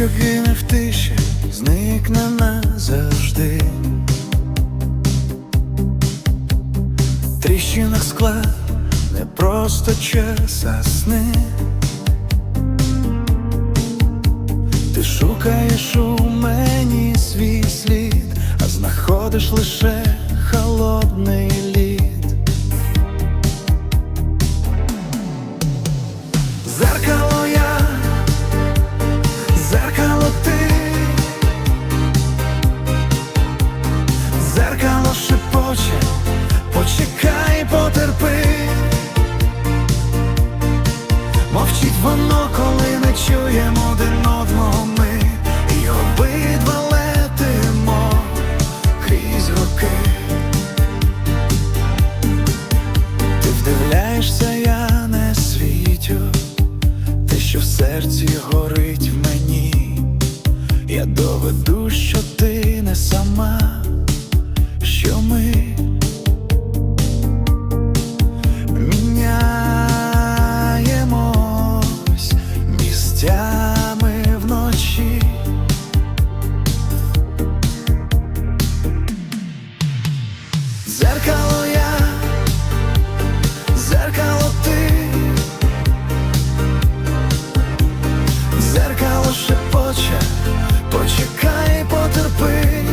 що гине в тиші, зникне назавжди. Тріщина скла не просто час, а сни. Ти шукаєш у мені свій слід, а знаходиш лише Мовчить воно, коли не чуємо один одного ми, і обидва летимо крізь роки. Ти вдивляєшся, я не світю, те, що в серці горить в мені. Я доведу, що ти не сама, зеркало шепоче, почекай, потерпи.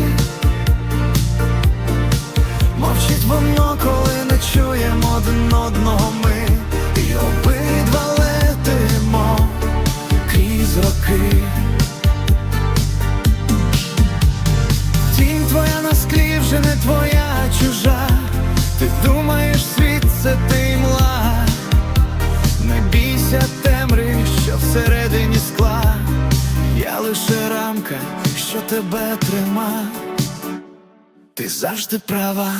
Мовчить воно, коли не чуємо один одного лише рамка, що тебе трима. Ти завжди права.